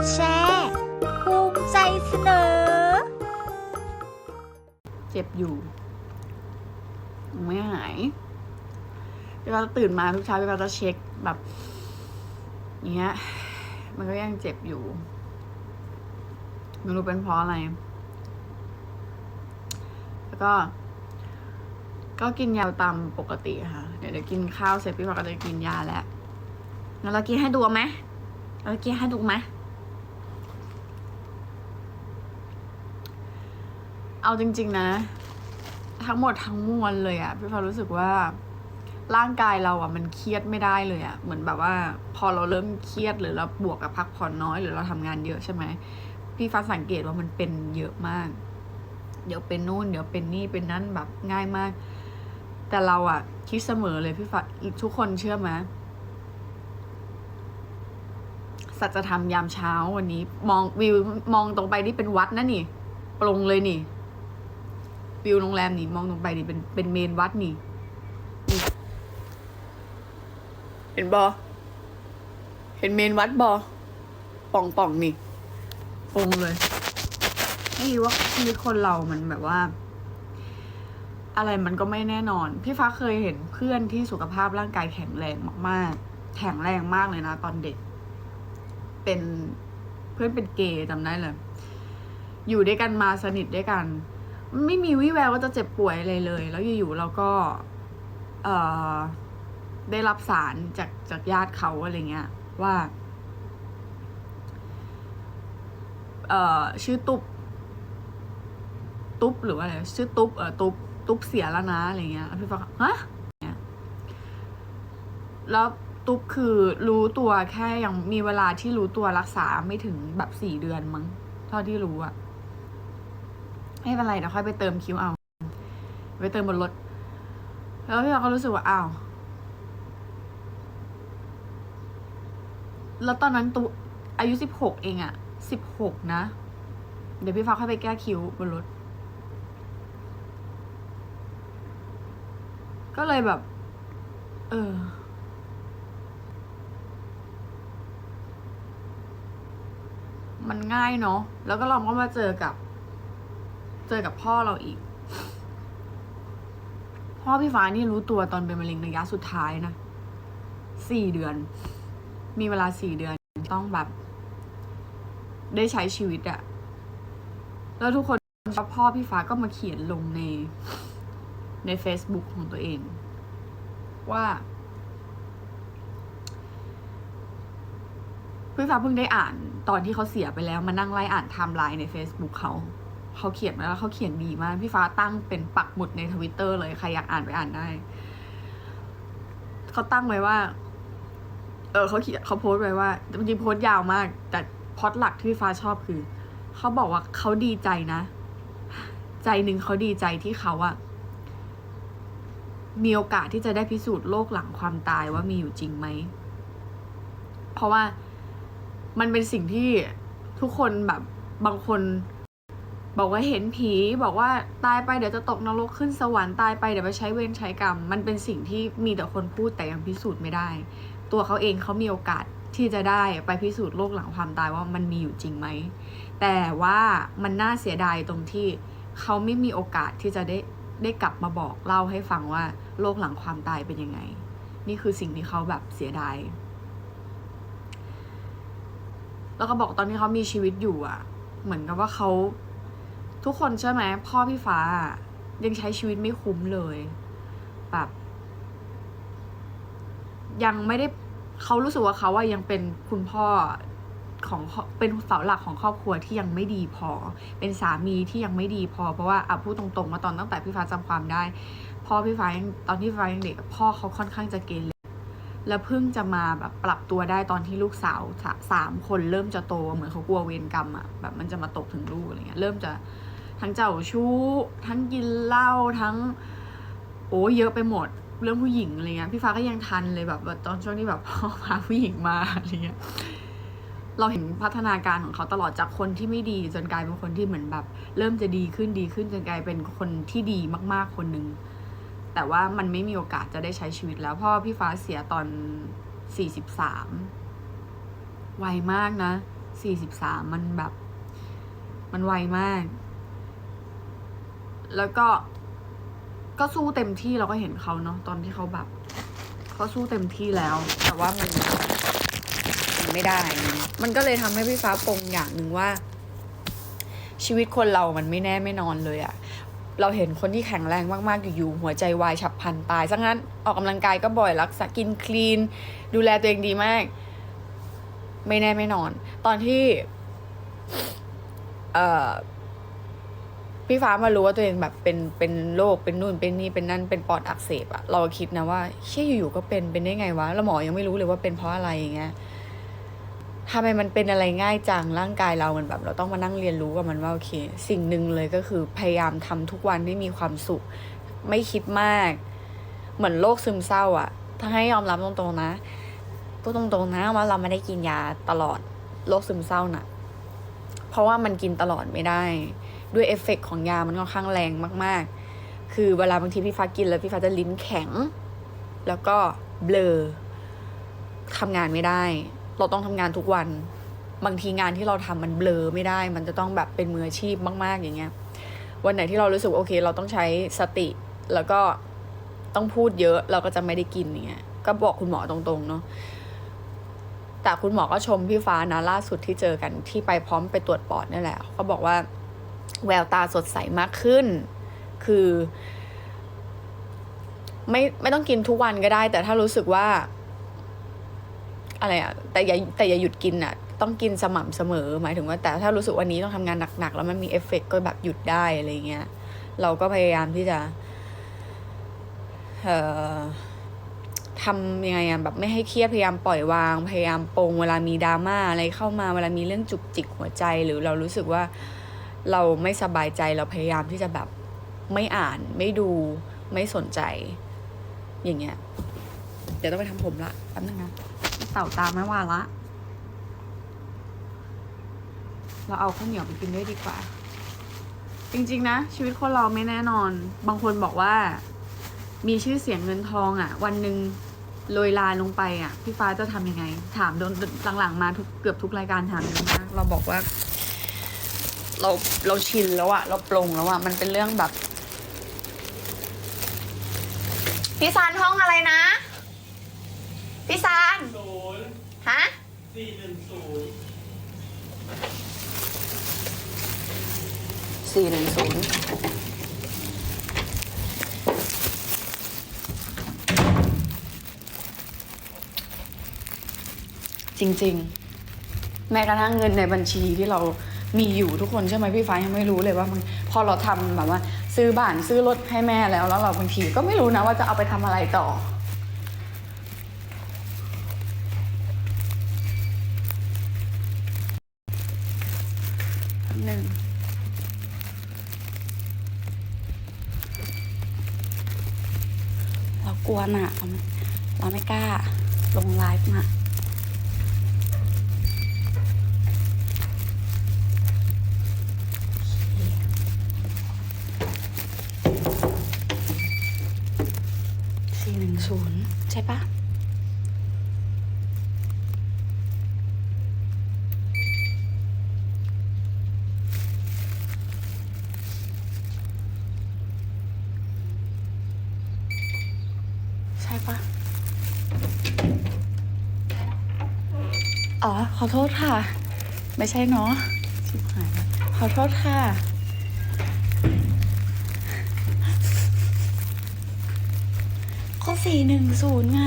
ดแชร์ภูมิใจเสนอ เจ็บอยู่ยังไม่หายเวลาตื่นมาทุกเช้าเวลาจะเช็คแบบอย่างเงี้ย มันก็ยังเจ็บอยู่ไม่รู้เป็นเพราะอะไร แล้วก็ ก็กินยาตามปกติค่ะ เดี๋ยวเดี๋ยวกินข้าวเสร็จพี่พอก็จะกินยาแล้วแล้วเรากินให้ดูไหมเรากินให้ดูไหม เอาจริง ๆ นะ ทั้งหมดทั้งมวลเลยอะพี่ฟ้ารู้สึกว่าร่างกายเราอะมันเครียดไม่ได้เลยอะเหมือนแบบว่า พอเราเริ่มเครียดหรือเราบวกกับพักผ่อนน้อยหรือเราทำงานเยอะใช่ไหมพี่ฟ้าสังเกตว่ามันเป็นเยอะมาก เดี๋ยวเป็นนู่นเดี๋ยวเป็นนี่เป็นนั่นแบบง่ายมาก แต่เราอะคิดเสมอเลยพี่ฟ้าทุกคนเชื่อไหมสัจธรรมยามเช้าวันนี้ มองวิวมองตรงไปนี่เป็นวัดนะนี่ ปรงเลยนี่ วิวโรงแรมนี่มองลงไปนี่เป็นเป็นเมนวัดนี่นี่เห็นบอเห็นเมนวัดบอป่องป่องนี่ปงเลยไม่รู้ว่าชีวิตคนเรามันแบบว่า อะไรมันก็ไม่แน่นอน พี่ฟ้าเคยเห็นเพื่อนที่สุขภาพร่างกายแข็งแรงมากๆ แข็งแรงมากเลยนะตอนเด็ก เป็นเพื่อนเป็นเกย์จำได้เลย อยู่ด้วยกันมาสนิทด้วยกัน ไม่มีวี่แววว่าจะเจ็บป่วยอะไรเลย แล้วอยู่ๆเราก็ เอ่อ ได้รับสารจากจากญาติเขาอะไรเงี้ย ว่า เอ่อ ชื่อตุ๊บตุ๊บหรือว่าอะไรชื่อตุ๊บเออตุ๊บตุ๊บเสียแล้วนะอะไรเงี้ยพี่ฟ้าก็ฮะแล้วตุ๊บคือรู้ตัวแค่ยังมีเวลาที่รู้ตัวรักษาไม่ถึงแบบสี่เดือนมั้งเท่าที่รู้อะ ไม่เป็นไรเดี๋ยวค่อยไปเติมคิวเอา ไปเติมบนรถ แล้วพี่เราก็รู้สึกว่าอ้าวแล้วตอนนั้นตุอายุสิบหกเองอะสิบหกนะ เดี๋ยวพี่ฟ้าค่อยไปแก้คิวบนรถ ก็เลยแบบ เออ มันง่ายเนาะ แล้วก็เราก็มาเจอกับ เจอกับพ่อเราอีก พ่อพี่ฟ้านี่รู้ตัวตอนเป็นมะเร็งระยะสุดท้ายนะสี่เดือน มีเวลาสี่เดือนต้องแบบ ได้ใช้ชีวิตอะแล้วทุกคนชอบพ่อพี่ฟ้าก็มาเขียนลงในใน Facebook ของตัวเอง ว่าพี่ฟ้าเพิ่งได้อ่านตอนที่เขาเสียไปแล้วมานั่งไล่อ่านไทม์ไลน์ใน Facebook เขา เขาเขียนมาแล้วเขาเขียนดีมาก พี่ฟ้าตั้งเป็นปักหมุดในทวิตเตอร์เลยใครอยากอ่านไปอ่านได้เขาตั้งไว้ว่า เออเขาเขียนเขาโพสต์ไว้ว่าจริงโพสต์ยาวมาก แต่พอดหลักที่พี่ฟ้าชอบคือเขาบอกว่าเขาดีใจนะ ใจหนึ่งเขาดีใจที่เขาอะมีโอกาสที่จะได้พิสูจน์โลกหลังความตายว่ามีอยู่จริงไหม เพราะว่ามันเป็นสิ่งที่ทุกคนแบบบางคน บอกว่าเห็นผีบอกว่าตายไปเดี๋ยวจะตกนรกขึ้นสวรรค์ตายไปเดี๋ยวไปใช้เวรใช้กรรม มันเป็นสิ่งที่มีแต่คนพูดแต่ยังพิสูจน์ไม่ได้ ตัวเขาเองเขามีโอกาสที่จะได้ไปพิสูจน์โลกหลังความตายว่ามันมีอยู่จริงไหมแต่ว่ามันน่าเสียดายตรงที่เขาไม่มีโอกาสที่จะได้ได้กลับมาบอกเล่าให้ฟังว่าโลกหลังความตายเป็นยังไง นี่คือสิ่งที่เขาแบบเสียดายแล้วก็บอกตอนที่เขามีชีวิตอยู่อะ เหมือนกับว่าเขา ทุกคนใช่ไหมพ่อพี่ฟ้ายังใช้ชีวิตไม่คุ้มเลยแบบยังไม่ได้เขารู้สึกว่าเขาว่ายังเป็นคุณพ่อของเป็นเสาหลักของครอบครัวที่ยังไม่ดีพอ เป็นสามีที่ยังไม่ดีพอ เพราะว่าอะพูดตรงๆมาตอนตั้งแต่พี่ฟ้าจำความได้ พ่อพี่ฟ้ายังตอนที่ฟ้ายังเด็กพ่อเขาค่อนข้างจะเกเรแล้วเพิ่งจะมาแบบปรับตัวได้ตอนที่ลูกสาวสามคนเริ่มจะโตเหมือนเขากลัวเวรกรรมอะแบบมันจะมาตกถึงลูกอะไรเงี้ยเริ่มจะ ทั้งเจ้าชู้ ทั้งกินเหล้าทั้ง โอ้เยอะไปหมด เรื่องผู้หญิงอะไรเงี้ยพี่ฟ้าก็ยังทันเลยแบบตอนช่วงที่แบบพ่อพาผู้หญิงมาอะไรเงี้ยเราเห็นพัฒนาการของเขาตลอดจากคนที่ไม่ดีจนกลายเป็นคนที่เหมือนแบบ เริ่มจะดีขึ้นดีขึ้นจนกลายเป็นคนที่ดีมาก ๆคนหนึ่งแต่ว่ามันไม่มีโอกาสจะได้ใช้ชีวิตแล้วเพ่อพี่ฟ้าเสียตอนสี่สิบสามไวมากนะสี่สิบสามมันแบบ มันไวมาก แล้วก็ก็สู้เต็มที่เราก็เห็นเขาเนาะตอนที่เขาแบบเขาสู้เต็มที่แล้ว แต่ว่ามันมันไม่ได้ มันก็เลยทำให้พี่ฟ้าปรงอย่างหนึ่งว่า ชีวิตคนเรามันไม่แน่ไม่นอนเลยอะเราเห็นคนที่แข็งแรงมากๆอยู่ๆหัวใจวายฉับพลันตายซะงั้นออกกำลังกายก็บ่อยรักษากินคลีน ดูแลตัวเองดีมาก ไม่แน่ไม่นอน ตอนที่ เอ่อ พี่ฟ้ามารู้ว่าตัวเองแบบเป็นเป็นโรคเป็นนู่นเป็นนี่เป็นนั่นเป็นปอดอักเสบอะเราคิดนะว่าเชี่ยอยู่ๆก็เป็นเป็นได้ไงวะแล้วหมอยังไม่รู้เลยว่าเป็นเพราะอะไรอย่างเงี้ยทำไมมันเป็นอะไรง่ายจังร่างกายเรามันแบบ เราต้องมานั่งเรียนรู้กับมันว่าโอเค สิ่งหนึ่งเลยก็คือพยายามทำทุกวันให้มีความสุข ไม่คิดมาก เหมือนโรคซึมเศร้าอะถ้าให้ยอมรับตรงๆนะพูดตรงๆนะว่าเราไม่ได้กินยาตลอดโรคซึมเศร้าน่ะ เพราะว่ามันกินตลอดไม่ได้ ด้วยเอฟเฟกต์ของยามันค่อนข้างแรงมาก ๆ คือเวลาบางทีพี่ฟ้ากินแล้วพี่ฟ้าจะลิ้นแข็ง แล้วก็เบลอทำงานไม่ได้ เราต้องทำงานทุกวัน บางทีงานที่เราทำมันเบลอไม่ได้ มันจะต้องแบบเป็นมืออาชีพมาก ๆ อย่างเงี้ย วันไหนที่เรารู้สึกโอเค เราต้องใช้สติแล้วก็ต้องพูดเยอะเราก็จะไม่ได้กินอย่างเงี้ย ก็บอกคุณหมอตรงๆเนาะแต่คุณหมอก็ชมพี่ฟ้านะล่าสุดที่เจอกันที่ไปพร้อมไปตรวจปอดนี่แหละเขาบอกว่า แววตาสดใสมากขึ้น คือ ไม่ไม่ต้องกินทุกวันก็ได้ แต่ถ้ารู้สึกว่า อะไรอะแต่อย่าแต่อย่าหยุดกินอะต้องกินสม่ำเสมอ หมายถึงว่า แต่ถ้ารู้สึกวันนี้ต้องทำงานหนักๆแล้วมันมีเอฟเฟกต์ก็แบบหยุดได้อะไรเงี้ย เราก็พยายามที่จะเอ่อทำยังไงอะแบบไม่ให้เครียดพยายามปล่อยวาง พยายามปรงเวลามีดราม่าอะไรเข้ามาเวลามีเรื่องจุกจิกหัวใจหรือเรารู้สึกว่า เราไม่สบายใจเราพยายามที่จะแบบไม่อ่านไม่ดูไม่สนใจ อย่างเงี้ย เดี๋ยวต้องไปทำผมละแป๊บนึงนะเต่าตาไม่ว่าละ เราเอาข้าวเหนียวไปกินด้วยดีกว่า จริงๆนะ ชีวิตคนเราไม่แน่นอน บางคนบอกว่า มีชื่อเสียงเงินทองอะ่ะ วันหนึ่งโรยลาลงไปอะ่ะ พี่ฟ้าจะทำยังไง ถามโดนหลังๆมาทุกเกือบทุกรายการถามเยอะมากเราบอกว่า เราเราชินแล้วอะเราปลงแล้วอะมันเป็นเรื่องแบบพี่ซานห้องอะไรนะพี่ซานศูนย์ฮะสี่หนึ่งศูนย์สี่หนึ่งศูนย์จริง ๆ แม้กระทั่งเงินในบัญชีที่เรา มีอยู่ทุกคนใช่ไหมพี่ฟ้ายังไม่รู้เลยว่ามันพอเราทำแบบว่า ซื้อบ้านซื้อรถให้แม่แล้ว แล้วเราบางทีก็ไม่รู้นะว่าจะเอาไปทำอะไรต่อ หนึ่งเรากลัวน่ะเราไม่กล้าลงไลฟ์น่ะ สี่หนึ่งศูนย์ใช่ปะใช่ปะอ๋อ ขอโทษค่ะ ไม่ใช่เนาะชิบหายขอโทษค่ะ ก็สี่หนึ่งศูนย์ไง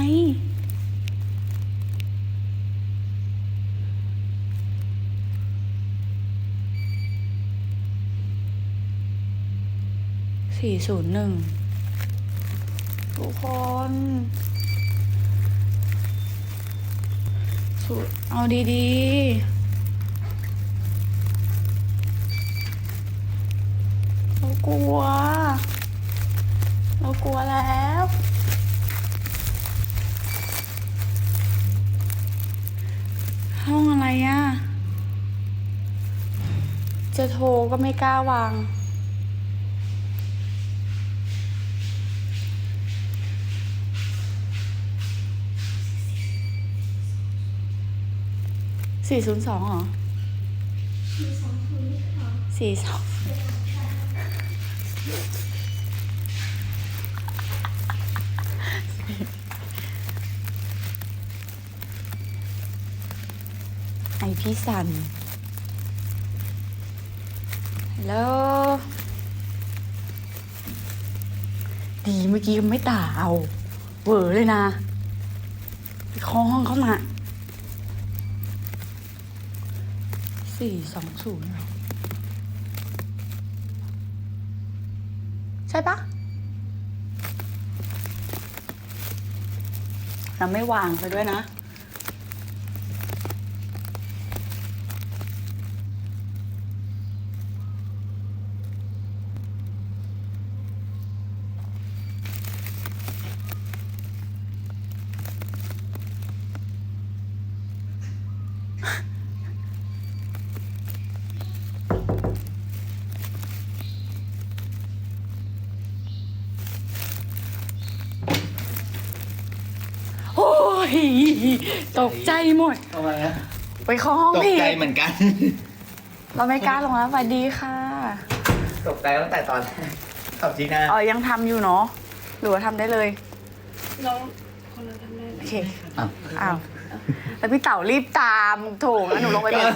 สี่ศูนย์หนึ่งทุกคนสูตรเอาดีๆ เรา กลัว เรากลัวแล้ว ห้องอะไรอะ่ะ จะโทรก็ไม่กล้าวาง สี่ศูนย์สองเหรอสี่สอง ไอพี่สันแล้วดีเมื่อกี้ไม่ด่าเอาเวอร์เลยนะไปคาะห้องเขามาสี่สองศูนย์ ช่ปะเราไม่วางไปด้วยนะ โอ้ย ตกใจหมด ทำไมอะไปเข้าห้องตกผิใจดเหมือนกัน เราไม่กล้าลงแล้วสวัสดีค่ะตกใจตั้งแต่ตอนขับจีน่าอ๋อยังทำอยู่เนาะหรือว่าทำได้เลย น้องคนนั้นทำได้ไหมโอเค อ้าวอ้าว แล้วพี่เต๋ารีบตามโถงั้นหนูลงไปก็เป็น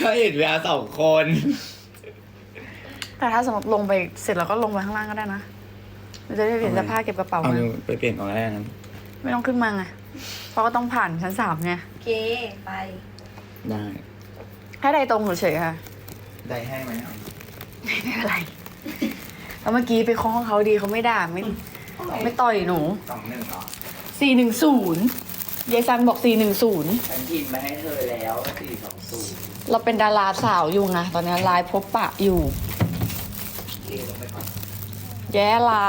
ก็เห็นเวลาสองคน แต่ถ้าสมมติลงไปเสร็จแล้วก็ลงไปข้างล่างก็ได้นะเราจะได้เปลี่ยนเสื้อผ้าเก็บกระเป๋าเอามาเดี๋ยวไปเปลี่ยนก่อนแล้วกันไม่ต้องขึ้นมาไง เพราะก็ต้องผ่านชั้นสามไงโอเคไป ได้แค่ใดตรงเฉยๆค่ะ ได้ให้ไหมครับไม่เป็นไรแล้วเมื่อกี้ไปเคาะห้องเขาดีเขาไม่ด่าไม่ไม่ต่อยหนูสองหนึ่งเหรอสี่หนึ่งศูนย์ยายซันบอกสี่หนึ่งศูนย์ฉันพิมพ์มาให้เธอแล้วสี่สองศูนย์เราเป็นดาราสาวอยู่ไงตอนนี้ไลฟ์พบปะอยู่เลงไปก่อนแย่ละ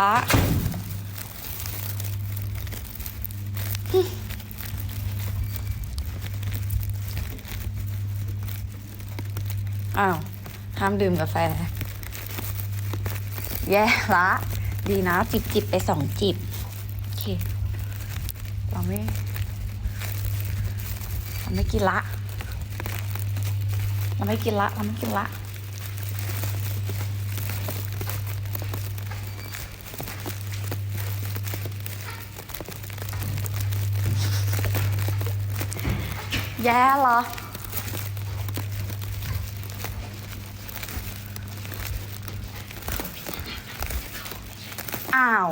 อ้าว ห้ามดื่มกาแฟ แย่ละ ดีนะ จิบจิบไปสองจิบ โอเค เราไม่เราไม่กินละ เราไม่กินละ เราไม่กินละแย่เหรอ อ้าว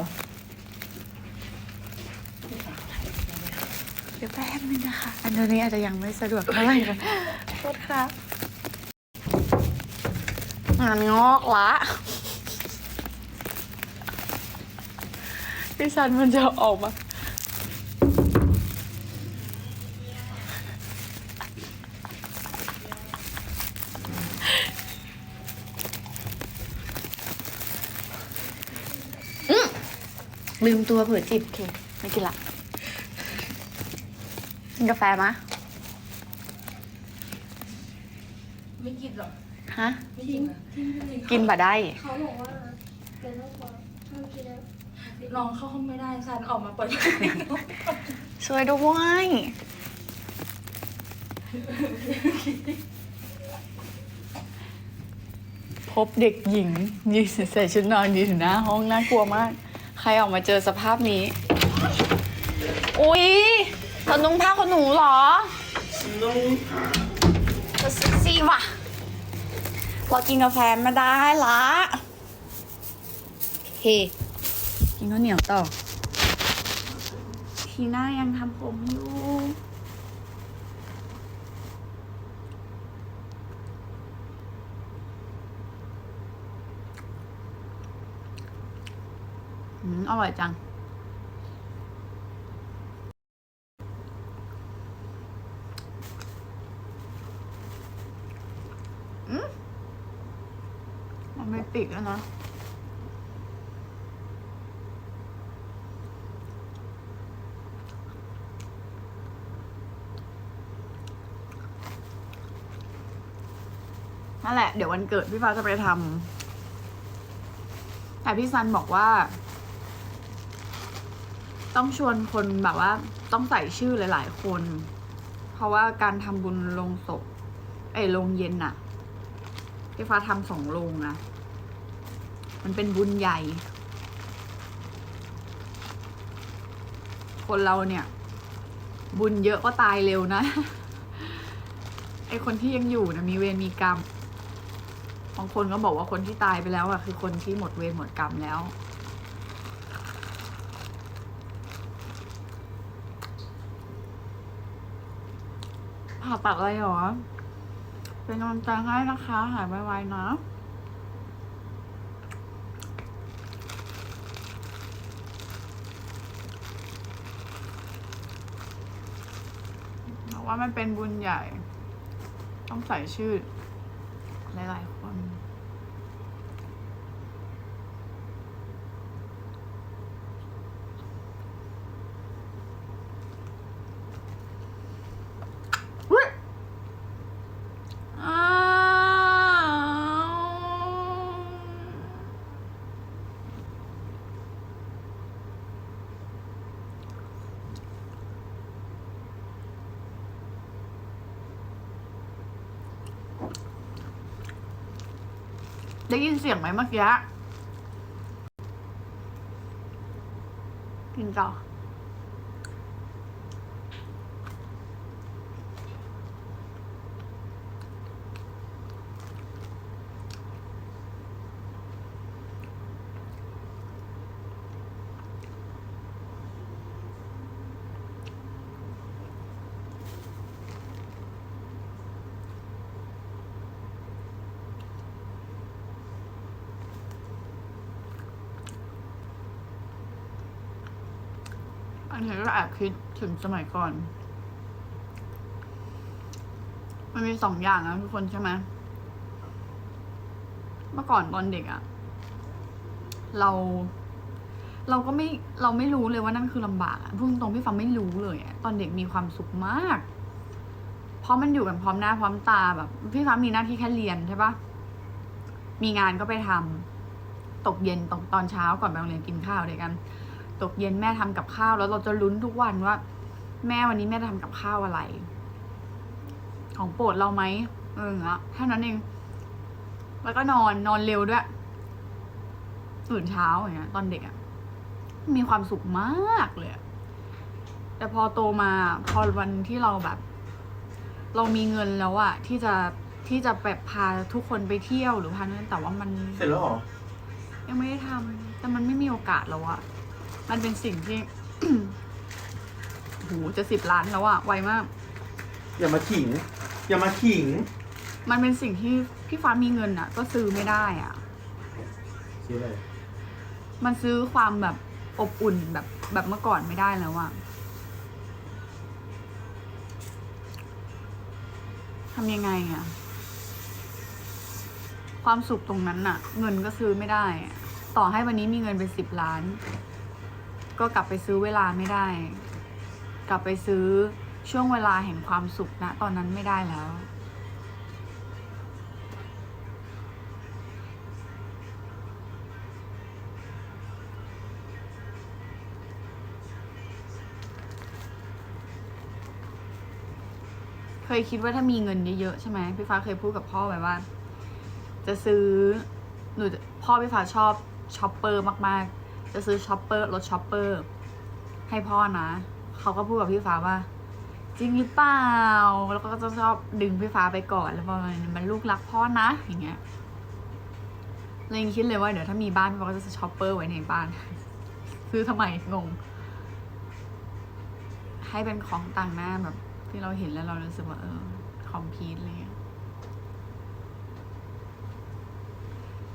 เดี๋ยวแป๊บนึงนะคะ อันนี้อาจจะยังไม่สะดวกเท่าไหร่ค่ะโทษค่ะงานงอกละพี่ซันมันจะออกมา ลืมตัวเผื่อจิบโอเคไม่กินละกินกาแฟมะไม่กินหรอกฮะ ไม่กินนะกินบ่ได้ เขาบอกว่าเป็นโรคเบาหวานห้ามกินแล้วน้องเข้าห้องไม่ได้ซันออกมาเปิดช่วยด้วยพบเด็กหญิงยืนใส่ชุดนอนยืนอยู่หน้าห้องน่ากลัวมากใค รออกมาเจอสภาพนี้ อุ๊ยเธอนุ่งผ้าขนหนูเหรอนุ่งเธอเซ็กซี่ว่ะเรากินกาแฟไม่ได้ละเฮกินข้าวเหนียวต่อทีหน้ายังทำผม อืมอร่อยจัง อืมมันไม่ติดแล้วนะนั่นแหละ เดี๋ยววันเกิดพี่ฟ้าจะไปทำแต่พี่ซันบอกว่า ต้องชวนคนแบบว่า ต้องใส่ชื่อหลาย ๆ คน เพราะว่าการทำบุญลงศพไอ้ลงเย็นน่ะพี่ฟ้าทำสองโรงนะมันเป็นบุญใหญ่ คนเราเนี่ย บุญเยอะก็ตายเร็วนะ ไอคนที่ยังอยู่นะมีเวรมีกรรมบางคนก็บอกว่าคนที่ตายไปแล้วอะคือคนที่หมดเวรหมดกรรมแล้ว ผ่าตัดอะไรหรอ เป็นกำลังใจให้นะคะ หายไวๆนะเพราะว่ามันเป็นบุญใหญ่ ต้องใส่ชื่อ หลายๆคน ได้ยินเสียงไหมเมื่อกี้กินต่อ อันนี้ก็แอบคิดถึงสมัยก่อน มันมีสองอย่างนะทุกคนใช่ไหมเมื่อก่อนตอนเด็กอะเรา เราก็ไม่เราไม่รู้เลยว่านั่นคือลำบากอะพูดตรงๆพี่ฟังไม่รู้เลยอะตอนเด็กมีความสุขมาก เพราะมันอยู่กันพร้อมหน้าพร้อมตาแบบ พี่ฟ้ามีหน้าที่แค่เรียนใช่ปะมีงานก็ไปทำตกเย็นตกตอนเช้าก่อนไปโรงเรียนกินข้าวด้วยกัน ตกเย็นแม่ทำกับข้าว แล้วเราจะลุ้นทุกวันว่า แม่วันนี้แม่ทำกับข้าวอะไร ของโปรดเราไหมเอออะแค่นั้นเอง แล้วก็นอนนอนเร็วด้วย ตื่นเช้าอย่างเงี้ย ตอนเด็กอะมีความสุขมากเลยอะแต่พอโตมาพอวันที่เราแบบ เรามีเงินแล้วอะที่จะที่จะแบบพาทุกคนไปเที่ยวหรือพานั้นแต่ว่ามัน เสร็จแล้วเหรอ ยังไม่ได้ทำแต่มันไม่มีโอกาสแล้วอะ มันเป็นสิ่งที่ โหจะสิบล้านแล้วอะไวมาก อย่ามาขิง อย่ามาขิงมันเป็นสิ่งที่พี่ฟ้ามีเงินอะก็ซื้อไม่ได้อะซื้ออะไรมันซื้อความแบบอบอุ่นแบบแบบเมื่อก่อนไม่ได้แล้วอะทำยังไงอะความสุขตรงนั้นอะเงินก็ซื้อไม่ได้อะต่อให้วันนี้มีเงินเป็นสิบล้าน ก็กลับไปซื้อเวลาไม่ได้ กลับไปซื้อช่วงเวลาแห่งความสุขนะตอนนั้นไม่ได้แล้ว เคยคิดว่าถ้ามีเงินเยอะๆใช่ไหมพี่ฟ้าเคยพูดกับพ่อไว้ว่า จะซื้อหนูพ่อพี่ฟ้าชอบช็อปเปอร์มากๆ จะซื้อช็อปเปอร์รถช็อปเปอร์ให้พ่อนะ เขาก็พูดกับพี่ฟ้าว่า จริงหรือเปล่า แล้วก็จะชอบดึงพี่ฟ้าไปก่อนแล้วพอมันมันลูกรักพ่อนะอย่างเงี้ยเลยยังคิดเลยว่าเดี๋ยวถ้ามีบ้านพี่ฟ้าก็จะซื้อช็อปเปอร์ไว้ในบ้าน ซื้อทำไมงง ให้เป็นของต่างหน้าแบบ ที่เราเห็นแล้วเรารู้สึกว่าเออคอมพีทอะไรเงี้ย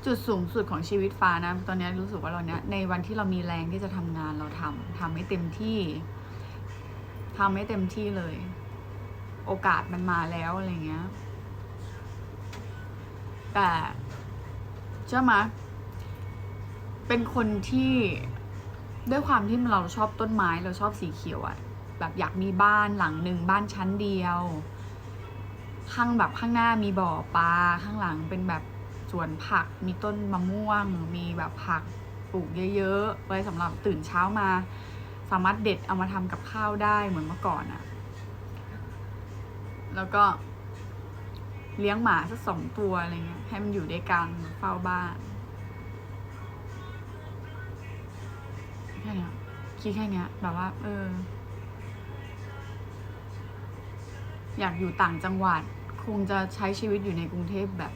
จุดสูงสุดของชีวิตฟ้านะ ตอนนี้รู้สึกว่าเราเนี้ยในวันที่เรามีแรงที่จะทำงานเราทำทำให้เต็มที่ทำให้เต็มที่เลย โอกาสมันมาแล้วอะไรเงี้ย แต่เชื่อไหมเป็นคนที่ด้วยความที่เราชอบต้นไม้เราชอบสีเขียวอะแบบอยากมีบ้านหลังหนึ่งบ้านชั้นเดียว ข้างแบบข้างหน้ามีบ่อปลาข้างหลังเป็นแบบ สวนผักมีต้นมะม่วง มีแบบผักปลูกเยอะๆไว้สำหรับตื่นเช้ามา สามารถเด็ดเอามาทำกับข้าวได้เหมือนเมื่อก่อนอะแล้วก็เลี้ยงหมาสักสองตัวอะไรเงี้ยให้มันอยู่ด้วยกันเฝ้าบ้านแค่เนี้ยคิดแค่เนี้ยแบบว่า เออ อยากอยู่ต่างจังหวัด คงจะใช้ชีวิตอยู่ในกรุงเทพแบบ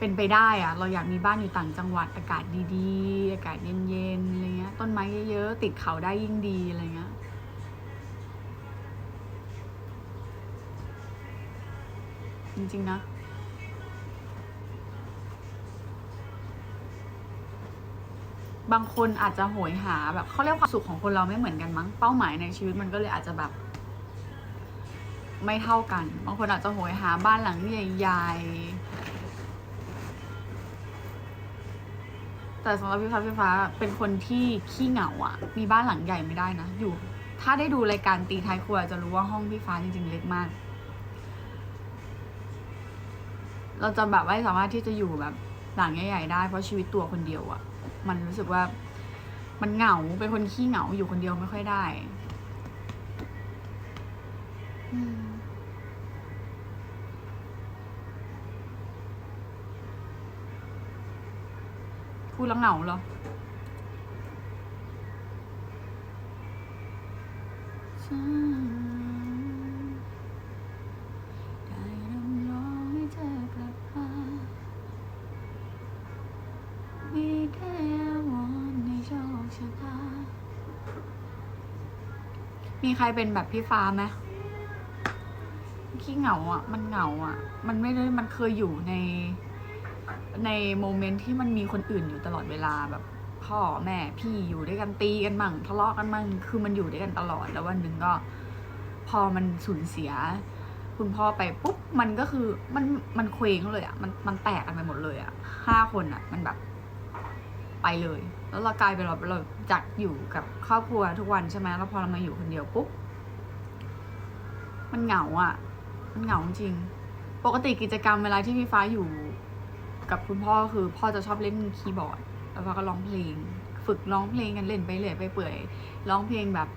เป็นไปได้อะเราอยากมีบ้านอยู่ต่างจังหวัดอากาศดีๆ อากาศเย็นๆอะไรเงี้ยต้นไม้เยอะๆติดเขาได้ยิ่งดีอะไรเงี้ยจริงๆนะบางคนอาจจะโหยหาแบบเขาเรียกความสุขของคนเราไม่เหมือนกันมั้งเป้าหมายในชีวิตมันก็เลยอาจจะแบบ ไม่เท่ากัน บางคนอาจจะโหยหาบ้านหลังใหญ่ๆ แต่สำหรับพี่ฟ้าพี่ฟ้าเป็นคนที่ขี้เหงาอะมีบ้านหลังใหญ่ไม่ได้นะ อยู่ ถ้าได้ดูรายการตีท้ายครัวจะรู้ว่าห้องพี่ฟ้าจริงๆเล็กมาก เราจะแบบไม่สามารถที่จะอยู่แบบหลังใหญ่ๆได้เพราะชีวิตตัวคนเดียวอะมันรู้สึกว่ามันเหงาเป็นคนขี้เหงาอยู่คนเดียวไม่ค่อยได้ อืม พูดแล้วเหงาเหรอ ได้รำร้องให้เธอกลับมามีแค่วอนในโชคชะตา มีใครเป็นแบบพี่ฟ้าไหมขี้เหงาอะ มันเหงาอะ มันไม่ได้ มันเคยอยู่ใน ในโมเมนต์ที่มันมีคนอื่นอยู่ตลอดเวลาแบบ พ่อแม่พี่อยู่ด้วยกันตีกันมั่งทะเลาะกันมั่งคือมันอยู่ด้วยกันตลอดแล้ววันหนึ่งก็ พอมันสูญเสีย คุณพ่อไปปุ๊บมันก็คือมันมันเคว้งเลยอะ่ะมันมันแตกกันไปหมดเลยอะ่ะห้าคนอะ่ะ มันแบบไปเลย แล้วเรากลายเป็นเราเราจากอยู่กับครอบครัวทุกวันใช่ไหมแล้วพอเรามาอยู่คนเดียวปุ๊บมันเหงาอะ่ะ มันเหงาจริง ปกติกิจกรรมเวลาที่พี่ฟ้าอยู่ กับคุณพ่อคือพ่อจะชอบเล่นคีย์บอร์ด แล้วฟ้าก็ร้องเพลง ฝึกร้องเพลงกันเล่นไปเรื่อยไปเปื่อยร้องเพลงแบบ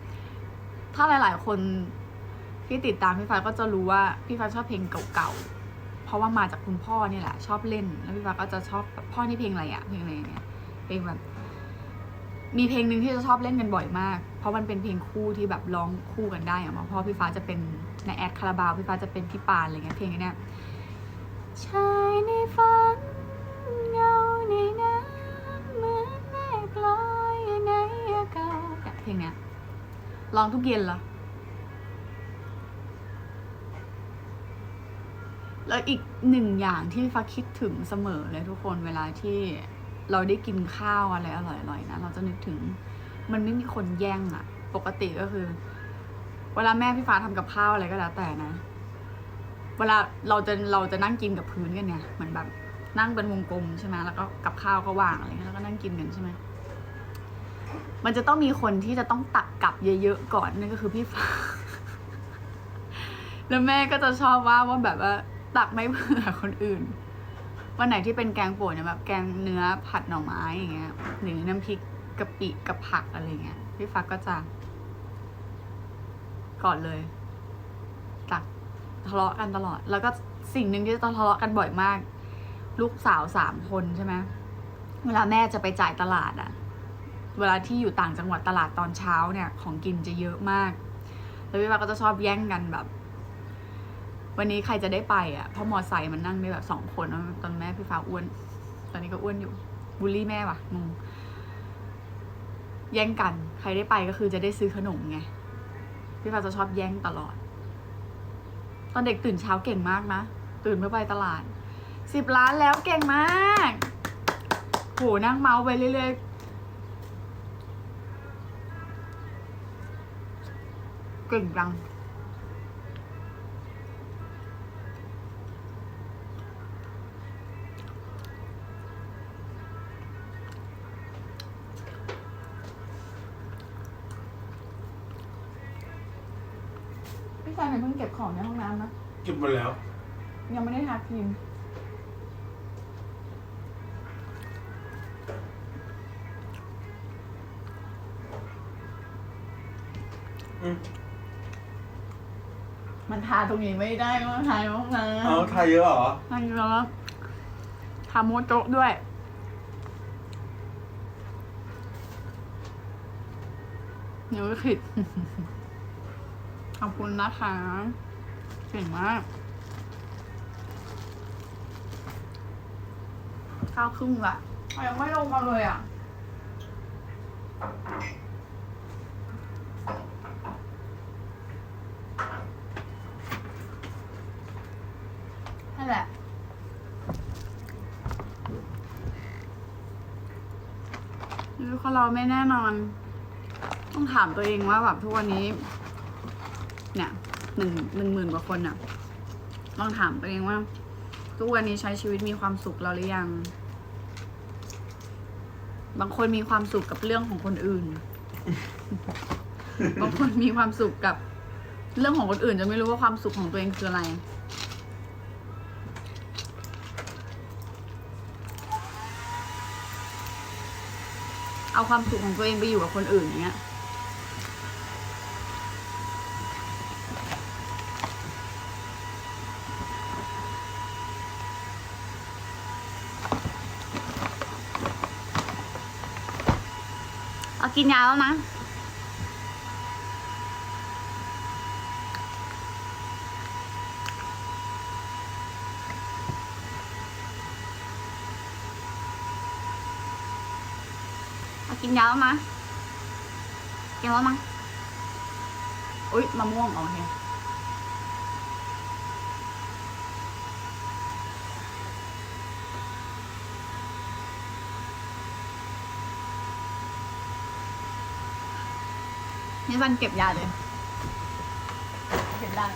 ถ้าหลาย ๆ คนที่ติดตามพี่ฟ้าก็จะรู้ว่าพี่ฟ้าชอบเพลงเก่าๆ เพราะว่ามาจากคุณพ่อเนี่ยแหละชอบเล่น แล้วพี่ฟ้าก็จะชอบพ่อนี่เพลงอะไรอะเพลงอะไรเนี่ยเพลงแบบมีเพลงหนึ่งที่จะชอบเล่นกันบ่อยมาก เพราะมันเป็นเพลงคู่ที่แบบร้องคู่กันได้อะมาพ่อพี่ฟ้าจะเป็นในแอดคาราบาวพี่ฟ้าจะเป็นพี่ปานอะไรเงี้ยเพลงเนี้ยชายในฝัน เงาในน้ำเหมือนแม่กลอยในอากาศเนี่ยเพลงเนี้ยร้องทุกเย็นเหรอ แล้วอีกหนึ่งอย่างที่ฟ้าคิดถึงเสมอเลยทุกคนเวลาที่เราได้กินข้าวอะไรอร่อยๆนะเราจะนึกถึงมันไม่มีคนแย่งอะปกติก็คือ เวลาแม่พี่ฟ้าทำกับข้าวอะไรก็แล้วแต่นะ เวลาเราจะเราจะนั่งกินกับพื้นกันเนี่ยเหมือนแบบ นั่งเป็นวงกลมใช่ไหมแล้วก็กับข้าวก็วางอะไรเงี้ยแล้วก็นั่งกินกันใช่ไหมมันจะต้องมีคนที่จะต้องตักกลับเยอะๆก่อนนั่นก็คือพี่ฟ้า แล้วแม่ก็จะชอบว่าว่าแบบว่าตักไม่เผื่อคนอื่น วันไหนที่เป็นแกงป่นเนี่ยแบบแกงเนื้อผัดหน่อไม้อย่างเงี้ยหรือน้ำพริกกะปิกับผักอะไรเงี้ยพี่ฟ้าก็จะก่อนเลย ตักทะเลาะกันตลอด แล้วก็สิ่งหนึ่งที่จะทะเลาะกันบ่อยมาก ลูกสาวสามคนใช่ไหมเวลาแม่จะไปจ่ายตลาดอะเวลาที่อยู่ต่างจังหวัดตลาดตอนเช้าเนี่ย ของกินจะเยอะมาก แล้วพี่ฟ้าก็จะชอบแย่งกันแบบ วันนี้ใครจะได้ไปอะเพราะมอไซค์มันนั่งได้แบบสองคนตอนแม่พี่ฟ้าอ้วน ตอนนี้ก็อ้วนอยู่บูลลี่แม่วะงงแย่งกัน ใครได้ไปก็คือจะได้ซื้อขนมไง พี่ฟ้าจะชอบแย่งตลอด ตอนเด็กตื่นเช้าเก่งมากนะ ตื่นเพื่อไปตลาด สิบล้านแล้วเก่งมากโหนั่งเมาส์ไปเรื่อยๆ เก่งจังพี่ชายไหนเพิ่งเก็บของในห้องน้ำนะ เก็บหมดแล้ว ยังไม่ได้ทาครีม ตรงนี้ไม่ได้มันทาห้องน้ำเอาทายเยอะเหรอทาเยอะทาโมโจะด้วยนิ้วขิด ขอบคุณนะคะเก่งมากข้าวครึ่งละยังไม่ลงมาเลยอะ นั่นแหละ คือคนเราไม่แน่นอน ต้องถามตัวเองว่าแบบทุกวันนี้ เนี่ยหนึ่งหนึ่งหมื่นกว่าคนอะลองถามตัวเองว่า ทุกวันนี้ใช้ชีวิตมีความสุขแล้วหรือยัง บางคนมีความสุขกับเรื่องของคนอื่น บางคนมีความสุขกับเรื่องของคนอื่นจะไม่รู้ว่าความสุขของตัวเองคืออะไร เอาความสุขของตัวเองไปอยู่กับคนอื่นอย่างเงี้ยเอากินยาแล้วนะเอากินยาแล้วนะกินแล้วมั้งอุ้ยมะม่วงโอเคนี่มันเก็บยาเลย เก็บได้